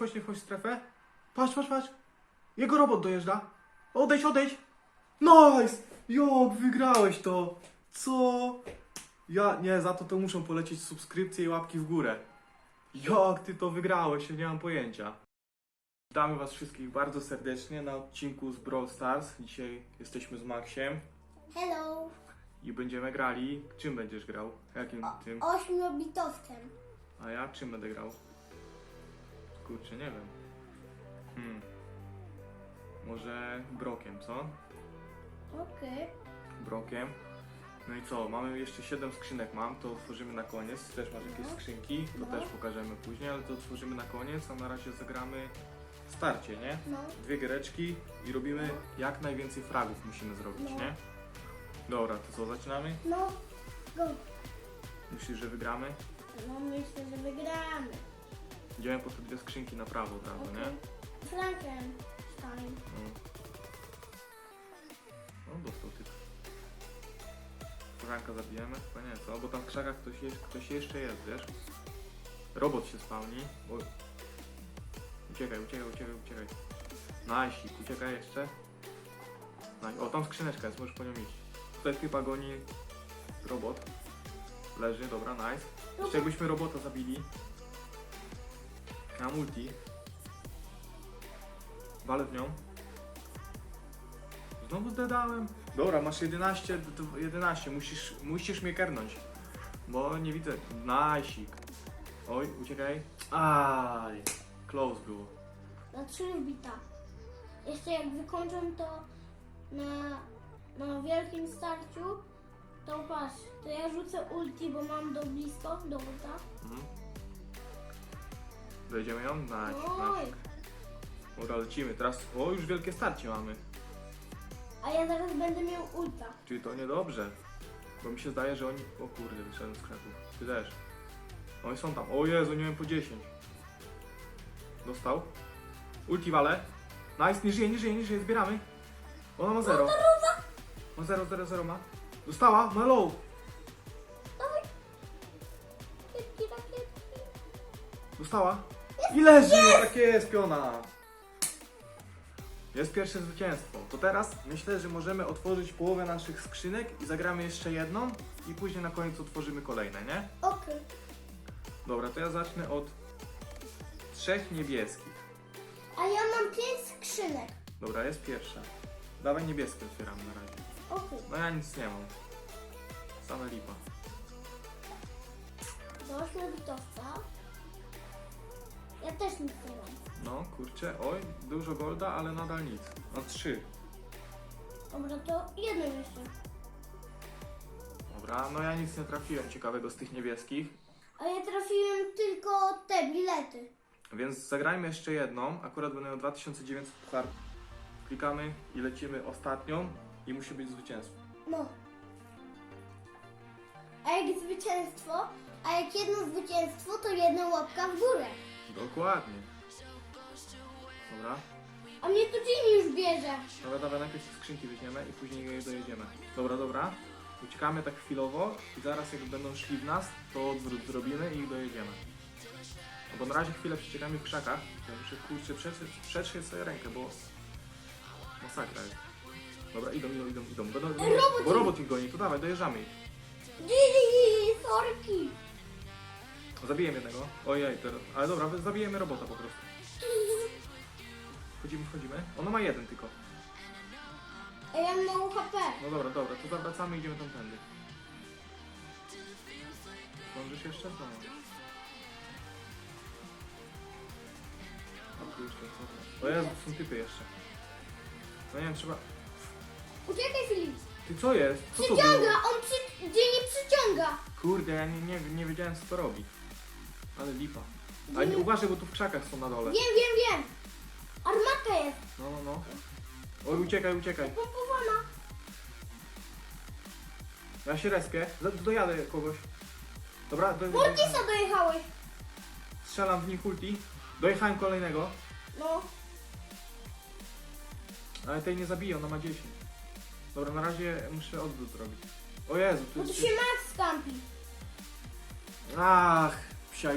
wchodź, nie wchodź w strefę. Patrz, patrz, patrz. Jego robot dojeżdża. Odejdź, odejdź. Nice! Jak wygrałeś to? Co? Ja, nie, za to to muszą polecieć subskrypcje i łapki w górę. Jak ty to wygrałeś? Ja nie mam pojęcia. Witamy was wszystkich bardzo serdecznie na odcinku z Brawl Stars. Dzisiaj jesteśmy z Maxiem Hello! i będziemy grali. Czym będziesz grał? Jakim tym? Ośmiobitowcem. A ja czym będę grał? Kurczę, nie wiem. Hmm. Może brokiem, co? Okej. Brokiem. No i co? Mamy jeszcze 7 skrzynek mam, to otworzymy na koniec. Też masz jakieś No. skrzynki, to No. też pokażemy później, ale to otworzymy na koniec, a na razie zagramy starcie, nie? No. Dwie giereczki i robimy jak najwięcej fragów musimy zrobić, No. nie? Dobra, to co, zaczynamy? No. Go. Myślisz, że wygramy? No myślę, że wygramy. Idziemy po te dwie skrzynki na prawo od razu, nie? Frankenstein. No. No dostał typ. Franka zabijemy? Chyba nie, co? Bo tam w krzakach ktoś, jest, ktoś jeszcze jest, wiesz? Robot się spawni. O. Uciekaj, uciekaj, uciekaj, uciekaj. Najsik, uciekaj jeszcze. Naj- O, tam skrzyneczka jest, możesz po nią iść. Tutaj typa goni robot. Leży, dobra, nice. Jeszcze jakbyśmy robota zabili. Na multi. Walę w nią. Znowu dodałem. Dobra, masz 11, d- d- 11. Musisz, musisz mnie kernąć. Bo nie widzę. Najsik. Oj, uciekaj. Aj, close było. Na trzy bita. Jeszcze jak wykończę to na, na wielkim starciu, to patrz, to ja rzucę ulti, bo mam do blisko, do ulta. Mhm. Dojedziemy ją? Oj, nice. Dobra, lecimy. Teraz, o, już wielkie starcie mamy. a ja zaraz będę miał ulta. Czyli to niedobrze. Bo mi się zdaje, że oni... O kurde, wyszedłem z krzaków. Ty też. Oni są tam. O Jezu, nie wiem, po 10. Dostał. Ulti wale. Nice, nie żyje, nie żyje, nie żyje, zbieramy. Ona ma 0. Ma 0, 0, 0 ma. Dostała, ma low. Rakietki. Dostała. I leży, tak jest, piona. Jest pierwsze zwycięstwo. To teraz myślę, że możemy otworzyć połowę naszych skrzynek i zagramy jeszcze jedną i później na koniec otworzymy kolejne, nie? Okej. Dobra, to ja zacznę od trzech niebieskich. A ja mam pięć skrzynek. Dobra, jest pierwsza. Dawaj niebieskie otwieram na razie. Okej. No ja nic nie mam. Same lipa. Do ośmiobitowca. Ja kurczę, oj, dużo golda, ale nadal nic. No trzy. Dobra, to jedno jeszcze. Dobra, no ja nic nie trafiłem ciekawego z tych niebieskich. A ja trafiłem tylko te bilety. Więc zagrajmy jeszcze jedną. Akurat będę miał 2900 kart. Klikamy i lecimy ostatnią i musi być zwycięstwo. No. A jak zwycięstwo, a jak jedno zwycięstwo, to jedna łapka w górę. Dokładnie. Dobra. A mnie to dzień już bierze. Dobra, dawaj najpierw skrzynki weźmiemy i później je dojedziemy. Dobra, dobra. Uciekamy tak chwilowo i zaraz jak będą szli w nas, to odwrót zrobimy i ich dojedziemy. No bo na razie chwilę przeciekamy w krzakach. Ja muszę kurczę przetrzeć, przetrzeć sobie rękę, bo masakra jest. Dobra, idą, idą, idą, idą. Będą, będą, robot bo idzie. robot ich goni, to dawaj, dojeżdżamy ich. Sorki. Zabijemy jednego. Ojej, teraz. Ale dobra, zabijemy robota po prostu. Wchodzimy, wchodzimy. Ono ma jeden tylko. A ja mam mało HP. No dobra, dobra, to zawracamy i idziemy tamtędy. Zdążysz jeszcze? No. A tu jeszcze co? O Jezu, są typy jeszcze. No nie wiem, trzeba... Uciekaj Filip. Ty co jest? Co to było? Przyciąga, on przy... dziennie przyciąga. Kurde, ja nie, nie, nie wiedziałem co to robi. Ale lipa. Ale nie, uważaj, bo tu w krzakach są na dole. Wiem, wiem, wiem. Armatka jest No, no, no. Oj, uciekaj, uciekaj. pompowana. Ja się respię. Do- Dojadę kogoś. Dobra, do, Mortisa dojechałeś. strzelam w nich ulti. Dojechałem kolejnego. No. Ale tej nie zabiję, ona ma 10. Dobra, na razie muszę odwrót zrobić. O Jezu, tu Bo tu jest... się Max skampi. Ach, psia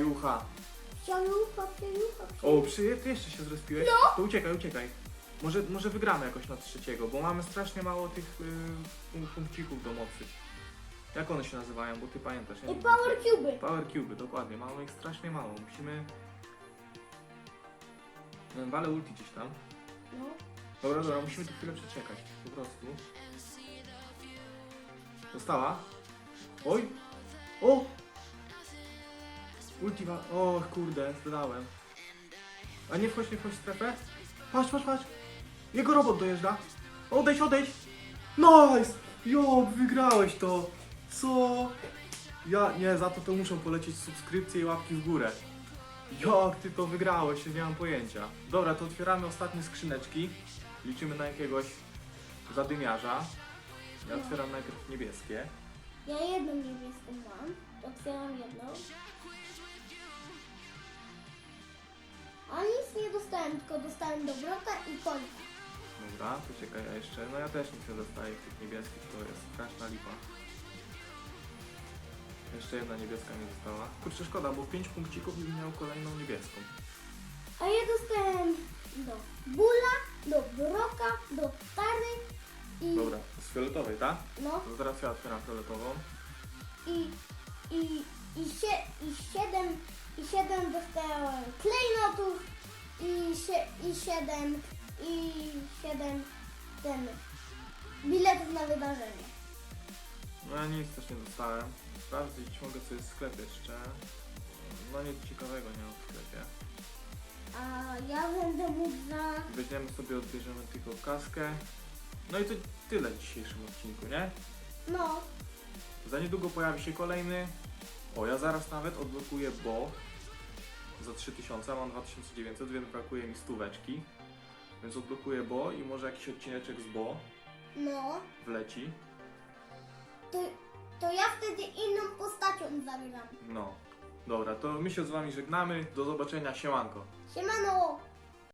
Papciolu, papciolu, O, przy, ty jeszcze się zrespiłeś? No. To uciekaj, uciekaj. Może, może wygramy jakoś na trzeciego, bo mamy strasznie mało tych y, punk- punkcików do mocy. Jak one się nazywają, bo ty pamiętasz? Ja I nie Power. Cube. Power Cube, dokładnie. Mamy ich strasznie mało. Musimy... No, Wale ulti gdzieś tam. No. Dobra, dobra, musimy tu chwilę przeczekać. Po prostu. Dostała? Oj! O! Ulti wa- O kurde, zdałem. A nie wchodź, nie wchodź w strefę? Patrz, patrz, patrz! Jego robot dojeżdża! Odejdź, odejdź! Nice! Jo, wygrałeś to! Co? Ja, nie, za to to muszą polecieć subskrypcje i łapki w górę. Jak ty to wygrałeś, nie mam pojęcia. Dobra, to otwieramy ostatnie skrzyneczki. Liczymy na jakiegoś zadymiarza. Ja otwieram najpierw niebieskie. Ja jedną niebieską mam. Otwieram jedną. Tylko dostałem dobrota i końca. Dobra, to czekaj, ja jeszcze. No ja też nic nie dostaję tych niebieskich, to jest straszna lipa. Jeszcze jedna niebieska nie została. Kurczę, szkoda, bo 5 punkcików i miał kolejną niebieską. A ja dostałem do Bula, do Broka, do Tary i Dobra, z fioletowej, tak? no To teraz ja otwieram fioletową. i i i, sie, i siedem i siedem dostałem klejnotów i, sie, i siedem i siedem ten biletów na wydarzenie. No ja nic też nie dostałem. Sprawdzić mogę w sklepie jeszcze. No nic ciekawego nie mam w sklepie. A ja będę mógł za Weźmiemy sobie, odbierzemy tylko kaskę. No i to tyle w dzisiejszym odcinku, nie? no Za niedługo pojawi się kolejny. O, ja zaraz nawet odblokuję Bo za 3000, mam 2900, więc brakuje mi stóweczki. Więc odblokuję Bo i może jakiś odcineczek z Bo no wleci. to, to ja wtedy inną postacią zagram. No. Dobra, to my się z wami żegnamy. Do zobaczenia, siemanko. Siemano!